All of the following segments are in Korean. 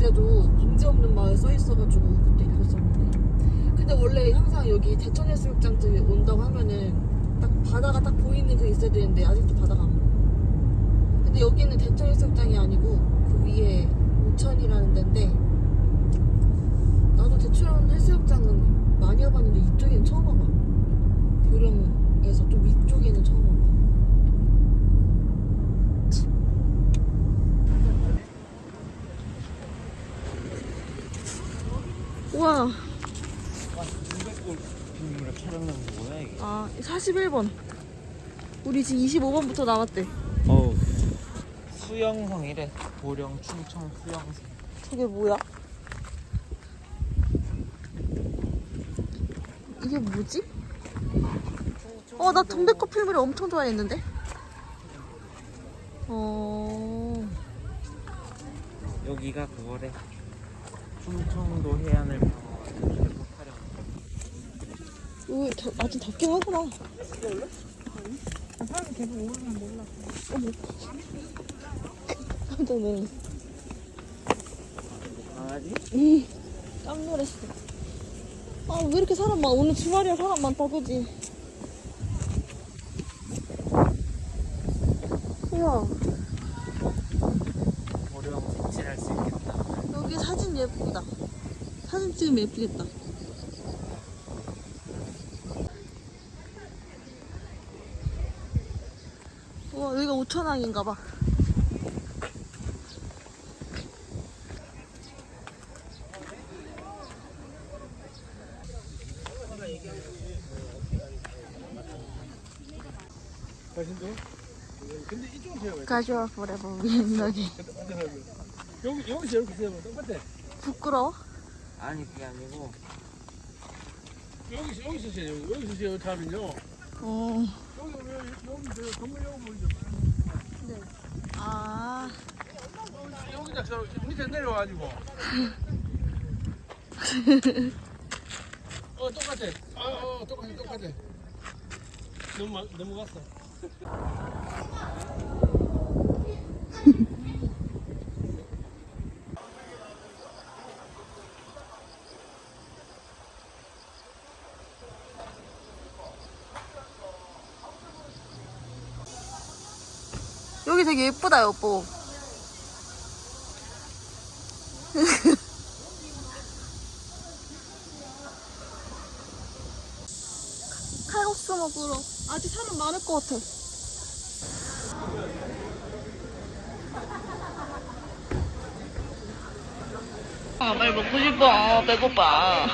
금산 갔을 때도 범죄 없는 마을 써 있어가지고 그때 읽었었는데. 근데 원래 항상 여기 대천 해수욕장 쪽에 온다고 하면은 딱 바다가 딱 보이는 그 있어야 되는데 아직도 바다가 안 보여. 근데 여기는 대천 해수욕장이 아니고 그 위에 오천이라는 데인데 나도 대천 해수욕장은 많이 와봤는데 이쪽에는 처음 와봐. 보령에서 좀 위쪽에는 처음 와봐 우와. 200골 빗물에 촬영한 게 뭐야 이게 아 41번. 우리 지금 25번부터 나왔대. 어우. 수영성이래. 보령 충청 수영성 저게 뭐야? 이게 뭐지? 어 나 동백꽃 필물이 엄청 좋아했는데? 어. 여기가 그거래 충청도 해안을 방어하는 촬영 여기 더, 아직 덥긴 하구나 사람이 계속 오르면 몰라. 깜짝 놀랐어 강아지? 음, 깜놀했어 아 왜 이렇게 사람 많아 오늘 주말이야 사람 많다 그지? 우와 보령 색칠할 수 있겠다 여기 사진 예쁘다. 예쁘겠다. 우와, 여기가 오천항인가 봐. 가져와 forever 위엔너기. 여기 여기서 이렇게 세면 똑같아. 부끄러워? 아니 그게 아니고 여기서 여기서 세요. 여기서 세요. 차면요. 어. 여기 왜 여기 저 건물 여기 보이죠? 아. 여기 여기다 저 밑에 내려와가지고. 어 똑같아. 아 어, 똑같아 똑같아. 너무 마- 너무 갔어. 여기 되게 예쁘다, 여보. 칼국수 먹으러. 아직 사람 많을 것 같아. 아, 빨리 먹고 싶어. 배고파.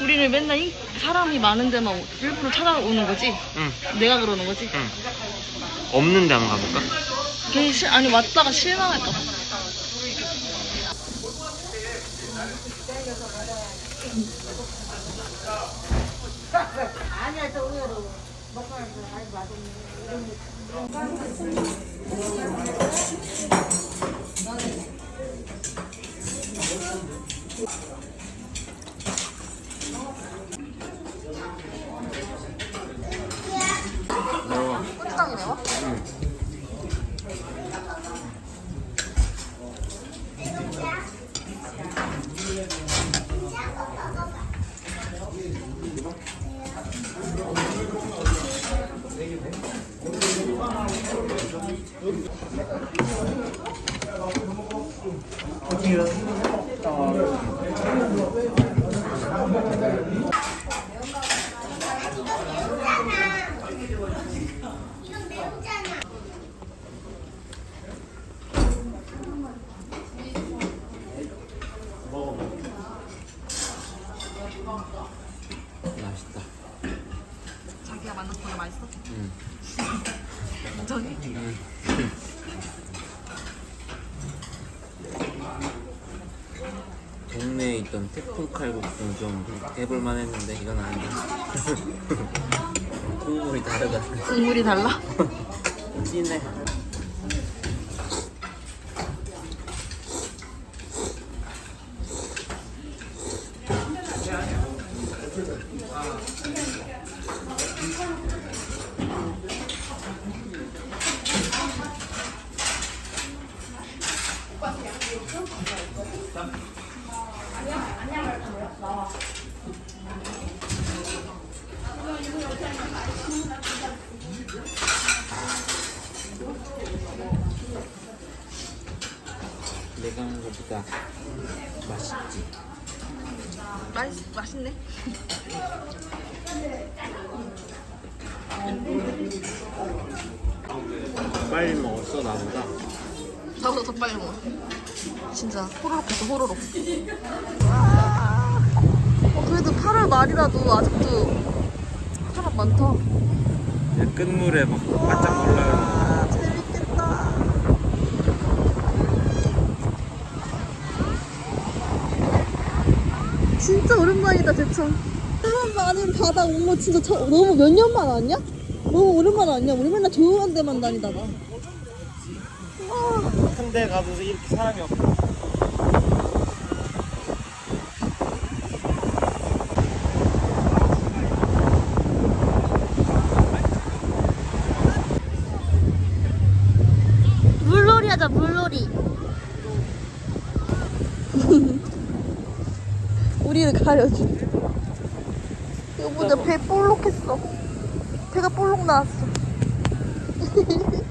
우리는 맨날 이 사람이 많은 데만 일부러 찾아오는 거지? 응 내가 그러는 거지? 응. 없는데 한번 가볼까? 괜히 실, 아니 왔다가 실망할까 봐. 매워 고추장이 매워? 맛있다 자기가 만난 거가 맛있어? 응. 인정해? 동네에 있던 태풍 칼국수는 좀 해볼만 했는데 이건 아닌데 국물이 다르다 국물이 달라? 진해 것보다 맛있지 맛있, 맛있네. 빨리 먹었어 나보다 나보다 더 빨리 먹어. 진짜 호로록 했어, 호로록. 와. 어, 그래도 8월 말이라도 아직도 사람 많다. 끝물에 막 바짝 올라가는 아, 재밌겠다. 진짜 오랜만이다, 대천. 사람 많은 바다 온 거 진짜 처, 너무 몇 년 만 아니야? 너무 오랜만 아니야? 우리 맨날 조용한 데만 다니다가. 와, 큰데 가도 이렇게 사람이 없어 물놀이 하자, 물놀이. 우리를 가려줘. 여보 나 배 볼록했어. 배가 볼록 나왔어.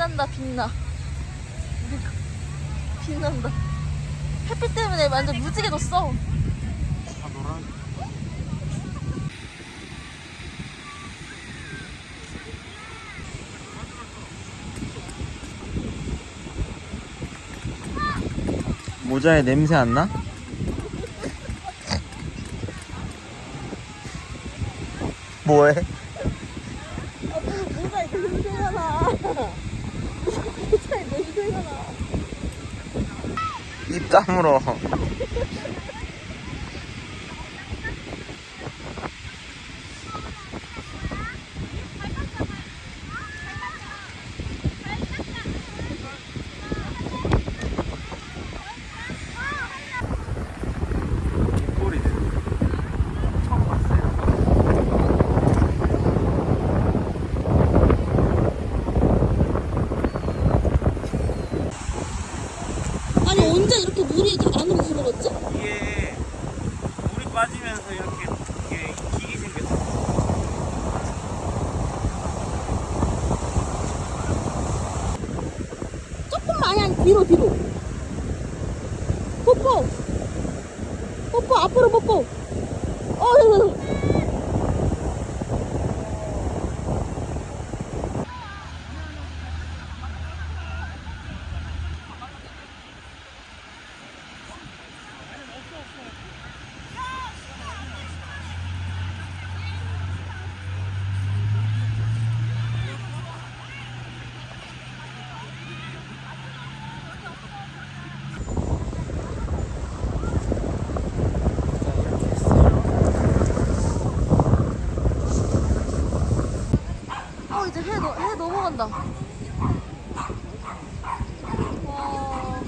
빛난다 빛나 빛난다 햇빛 때문에 완전 무지개졌어 모자에 냄새 안 나? 뭐해? 모자에 냄새가 나 모자에 냄새가 땀으로. 갯벌이네. 처음 봤어요. 아니 언제 이렇게 물이 다 안으로 들어갔지? 이게 물이 빠지면서 이렇게 이게 길이 생겼어. 조금만 아니 아니 뒤로 뒤로 뽀뽀 뽀뽀 앞으로 뽀뽀 어 네, 네, 네. 어 이제 해, 넘어간다 와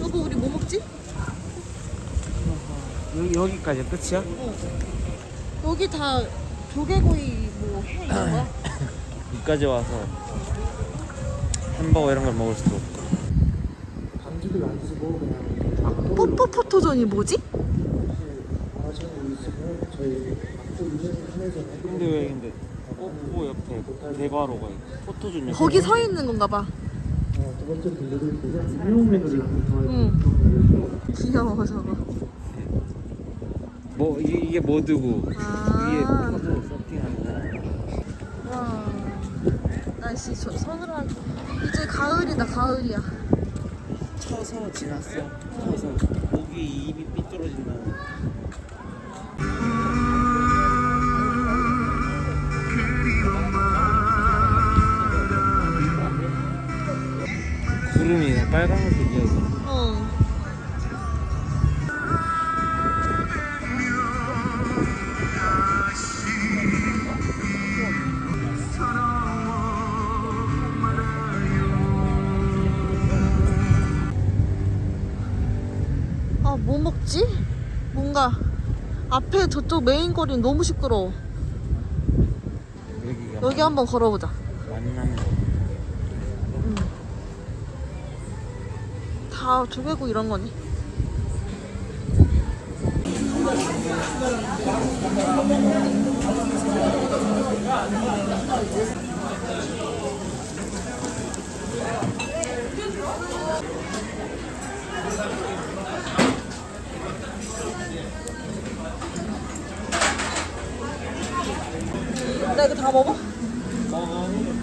여보 우리 뭐 먹지? 여기 여기까지 끝이야? 여기 다 조개구이 뭐회 이런 거야? 여기까지 와서 햄버거 이런 걸 먹을 수도 없고. 반죽을 안 쓰고 그냥 뭐지? 앞쪽 있는 편의점에 근데 왜 근데 뽀뽀 옆에 대과로가 있고 포토존 옆에 거기 서 있는 건가 봐 어, 두 번째. 들려드릴 때가 인용 메뉴를 응. 응. 귀여워 저거. 뭐 이게 이게 모드고? 위에 아 포토 세팅하는 거. 와. 날씨 저, 서늘한. 이제 가을이다 가을이야. 쳐서 지났어. 쳐서. 목이 입이 삐뚤어진다 빨간 색이야 이거. 어 아, 뭐 먹지? 뭔가 앞에 저쪽 메인 거리는 너무 시끄러워. 여기 한번 걸어보자. 다 조개구 이런 거니? 나 이거 다 먹어? 짠.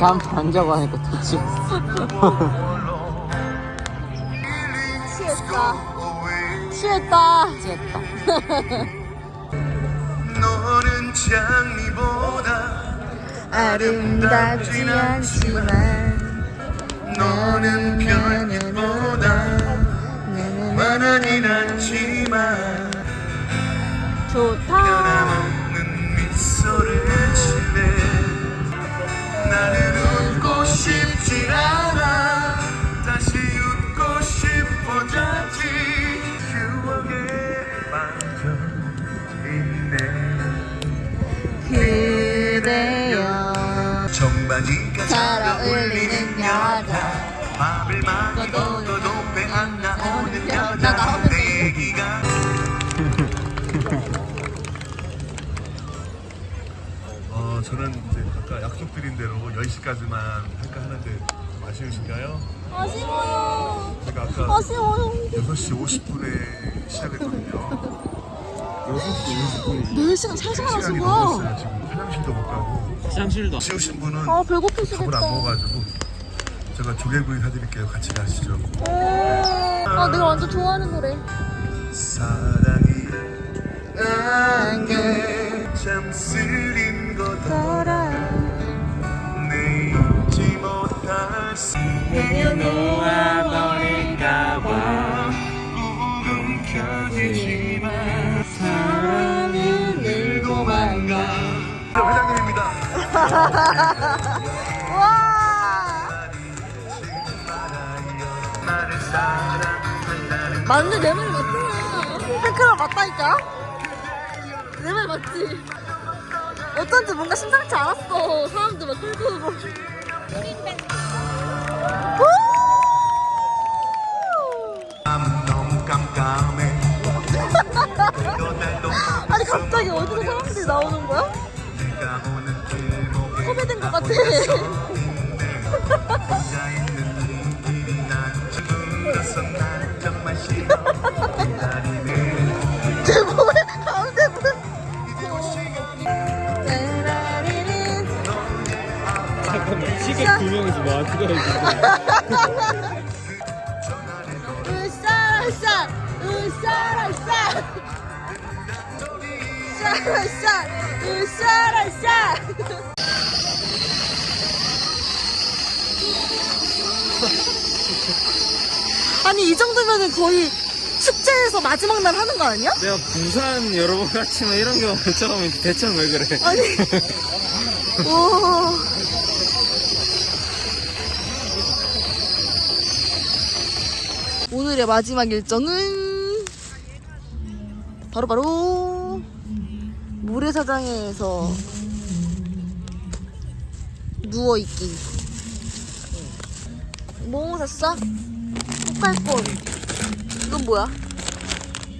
잠 안 자고 하니까 더 취했어. 취했다. 취했다. 취했다. 너는 장미보다 아름답지 않지만 너는 별빛보다 완하진 않지만 좋다. 10시까지만 할까 하는데 좀 아쉬우신가요? 아쉬워요. 제가 아까 아쉬워요. 6시 50분에 시작했거든요. 4시간 3시간 시간이 하신 거야? 넘었어요. 지금 화장실도 못 가고. 화장실도 아쉬우신 분은 아, 밥을 안 배고프시겠다. 먹어가지고 제가 조개구이 사드릴게요. 같이 가시죠. 아, 내가 완전 좋아하는 노래. 사랑이 안개참 쓰린 거다 맞네, 내말 맞잖아. 팬클럽 맞다니까? 내 말 맞지? 어쩐지 뭔가 심상치 않았어. 사람들 막 끌고 오고. 아니 갑자기 어디서 사람들이 나오는 거야? 섭외된 것 같아. 제 몸에 가운데 문. 따라리는. 잠깐만 시계 두 명이서 뭐 거야 으쌰라쌰 으쌰라쌰 으쌰라쌰 으쌰라쌰 아니 이 정도면은 거의 축제에서 마지막 날 하는 거 아니야? 내가 부산 여러 번 갔지만 이런 경우 처음에 대천 왜 그래? 아니. 오. 오늘의 마지막 일정은 바로바로 모래사장에서 누워있기. 뭐 샀어? 폭발꽃. 이건 뭐야?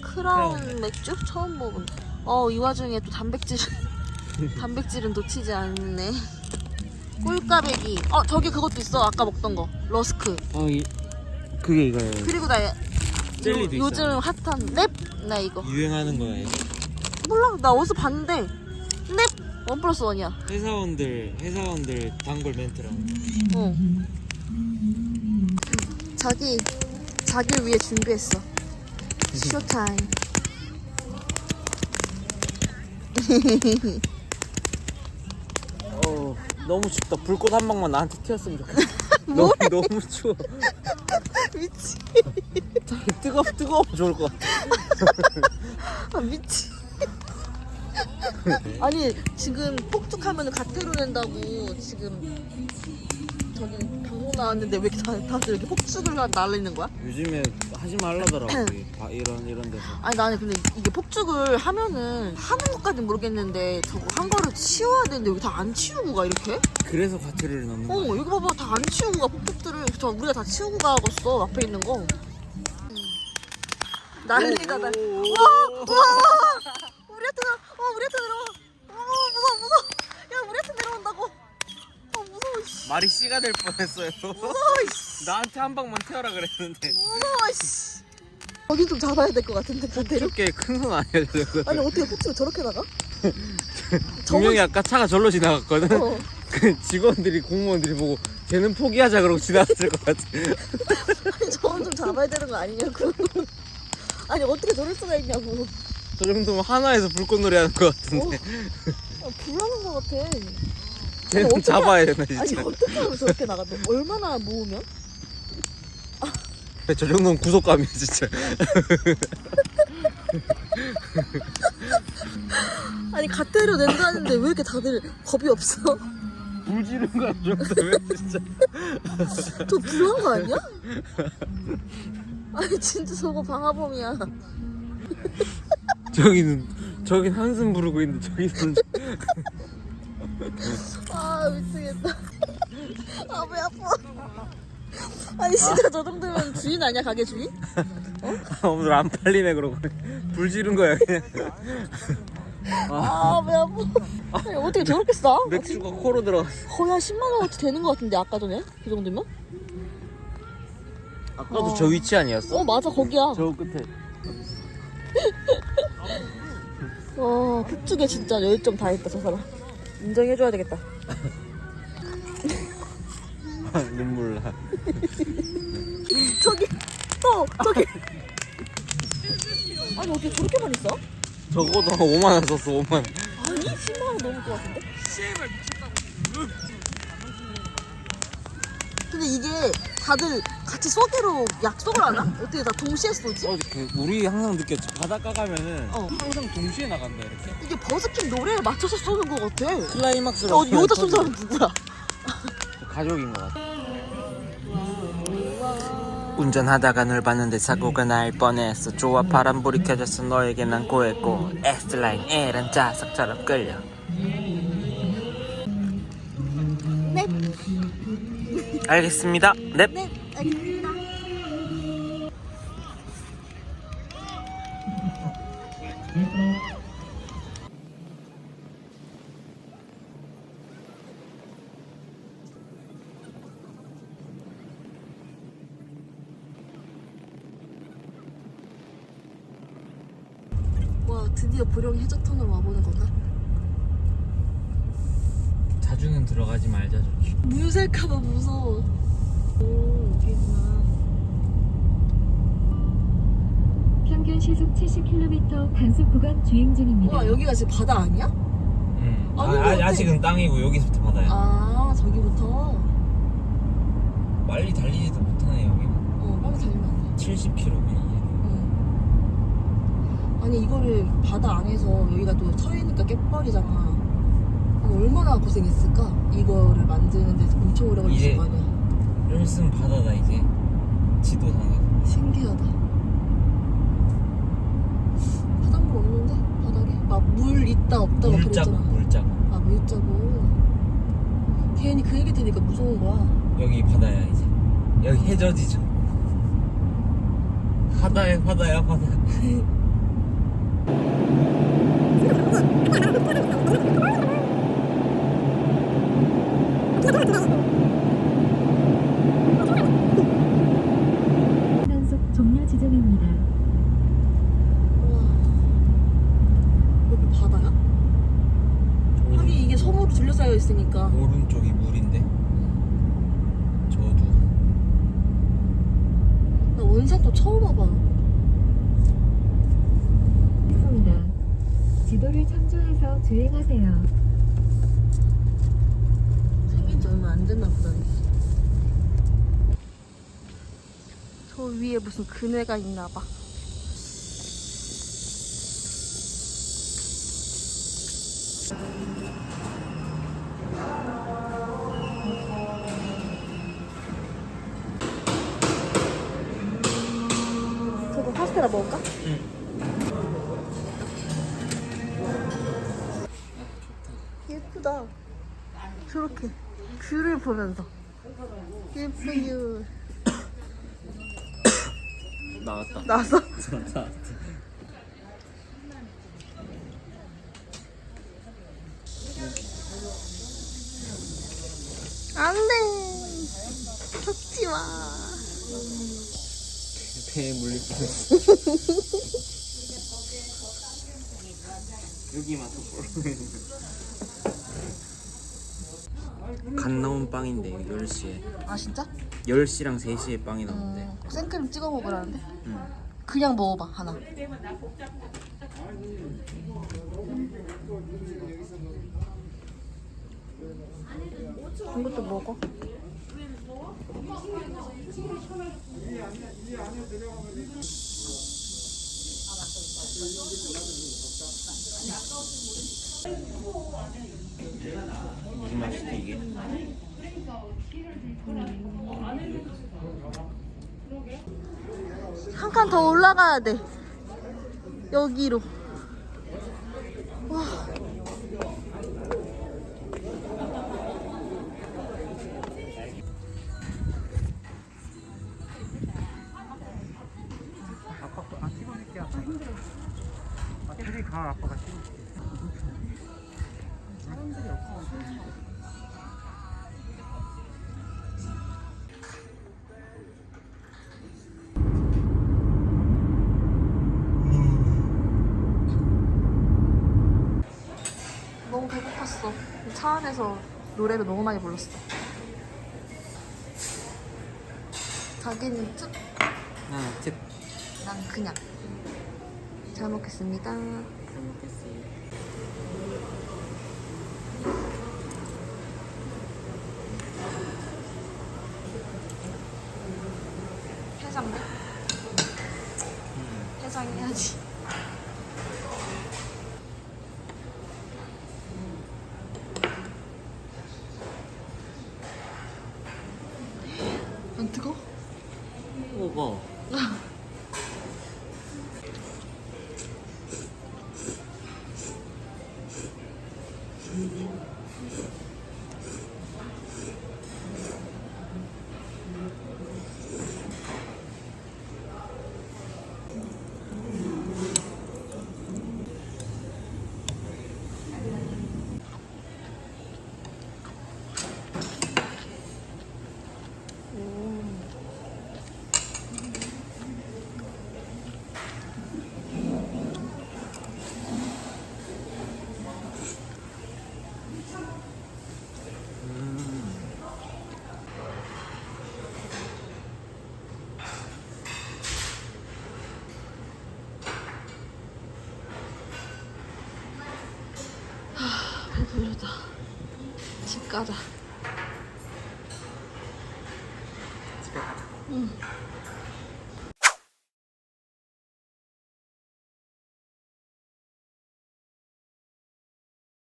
크라운 맥주? 처음 먹은 어이 와중에 또 단백질 단백질은 놓치지 않네. 꿀까베기. 어 저기 그것도 있어. 아까 먹던 거. 러스크. 어 이, 그게 이거예요. 그리고 나 젤리도 요, 있어 요즘 핫한 랩? 나 이거. 유행하는 거야 이거. 몰라. 나 어디서 봤는데 랩! 원 플러스 원이야. 회사원들 회사원들 단골 멘트라고. 어. 자기 자기를 위해 준비했어. 쇼타임. 어 너무 춥다. 불꽃 한 방만 나한테 튀었으면 좋겠어 너무 너무 추워. 미치. 뜨거 뜨거워 좋을 것 같아. 아 미치. 아니 지금 폭죽하면 가태료 낸다고 지금 저기 방송 나왔는데 왜 이렇게 다, 다들 이렇게 폭죽을 날리는 거야? 요즘에 하지 말라더라고 이 바- 이런 이런 데서. 아니 나는 근데 이게 폭죽을 하면은 하는 것까진 모르겠는데 저거 한 거를 치워야 되는데 여기 다 안 치우고 가 이렇게? 그래서 가트를 넣는 어 거야? 여기 봐봐. 다 안 치우고 가 폭죽들을. 저 우리가 다 치우고 가겠어 앞에 있는 거. 난리다 날 우와 우와. 우리한테 나 어, 우리한테 내려와. 어 무서워 무서워 야 우리한테 내려온다고 어 무서워 씨 말이 씨가 될 뻔했어요. 씨. 나한테 한 방만 태워라 그랬는데. 씨. 거기 좀 잡아야 될 것 같은데 반대로? 그렇게 큰건 아니야 저거 아니 어떻게 폭죽을 저렇게 나가? 분명히 아까 차가 절로 지나갔거든. 어. 그 직원들이 공무원들이 보고 쟤는 포기하자 그러고 지나갔을 것 같아. 아니 저건 좀 잡아야 되는 거 아니냐고. 아니 어떻게 저럴 수가 있냐고. 저 정도면 하나에서 불꽃놀이 하는 것 같은데. 아, 불나는 거 같아 쟤는 어떻게 잡아야 되나 아니 진짜 어떻게 하면 저렇게 나가 너 얼마나 모으면? 저 정도면 구속감이야 진짜 아니 갓대로 낸다는데 왜 이렇게 다들 겁이 없어? 불 지른 거야 저 정도면 진짜 저 불난 거 아니야? 아니 진짜 저거 방화범이야 저기는 저긴 한숨 부르고 있는데 저기는 아 미치겠다 아, 배 아파. 아니, 진짜 저 정도면 주인 아니야, 가게 주인? 오늘 안 팔리네 그러고 불 지른 거야 그냥 아, 배 아파. 아니, 어떻게 저렇게 싸? 맥주가 코로 들어갔어 거의 한 10만 원어치 되는 것 같은데, 아까 전에? 그 정도면? 아까도 어. 저 위치 아니었어? 어, 맞아, 거기야. 저 끝에 와, 폭죽에 진짜 열정 다 했다, 저 사람. 인정해줘야 되겠다. 눈물 나 저기, 또, 저기. 아니, 어떻게 저렇게 많이 싸? 적어도 5만 원 썼어 5만 원 아니, 10만 원 넘을 것 같은데? 근데 이게 다들 같이 쏘기로 약속을 하나? 어떻게 다 동시에 쏘지? 어, 그 우리 항상 느꼈지 바닷가 가면은 어. 항상 동시에 나간다 이렇게 이게 버스킹 노래에 맞춰서 쏘는 것 같아. 클라이막스로 어, 여기다 쏜 사람 누구야? 가족인 것 같아 운전하다가 널 봤는데 사고가 날 뻔했어 좋아 파란불이 켜졌어 너에게 난 고했고 S라인 L은 자석처럼 끌려 네, 알겠습니다. 넵. 네, 드디어 보령 해저턴으로 와보는 건가? 자주는 들어가지 말자 좋지 물셀까봐 무서워. 오, 여기구나. 평균 시속 70km 단속 구간 주행 중입니다. 와, 여기가 지금 바다 아니야? 응. 아닌 것 같아. 아직은 땅이고 여기서부터 바다야 아, 저기부터. 빨리 달리지도 못하네 여기는 어, 빨리 달리면 안 돼. 70km 응. 아니, 이거를 바다 안에서 여기가 또 서해니까 갯벌이잖아. 얼마나 고생했을까? 이거를 만드는데 엄청 오래 걸렸을 이제- 거 아니야. 좀 있으면 바다다 이제 지도상에서 신기하다. 바닷물 없는데? 바닥에? 막 물 있다 없다 막 물자국 그랬잖아. 물자국 아, 물자국. 괜히 그 얘기 들으니까 무서운 거야. 여기 바다야 이제 여기 해저지죠 바다야 바다야 바다 단속 종료 지점입니다. 우와. 여기 바다야? 하긴 이게 섬으로 둘러싸여 있으니까. 오른쪽이 물인데 저도 나 원산 또 처음 와봐. 있습니다. 지도를 참조해서 주행하세요. 생긴 지 얼마 안 됐나 보다. 저 위에 무슨 그네가 있나 봐. 저거 파스텔라 먹을까? 예쁘다. 저렇게 뷰를 보면서. 예쁘유. 나왔다. 나왔어? 안돼. 섞지 마. 배에 물릴 뻔했어. 여기만 또 갓 나온 빵인데 10시에. 아 진짜? 10시랑 3시에 빵이 나오는데. 어, 생크림 찍어 먹으라는데? 응. 그냥 먹어봐 하나. 이것도 먹어 무슨 맛이지 이게? 한 칸 더 올라가야 돼 여기로 와 배고팠어. 차 안에서 노래를 너무 많이 불렀어. 자기는 특, 응, 특. 난 그냥. 잘 먹겠습니다. 잘 먹겠습니다. 해장돼? 해장해야지. 안 뜨거? 먹어. 배부르다. 집 가자.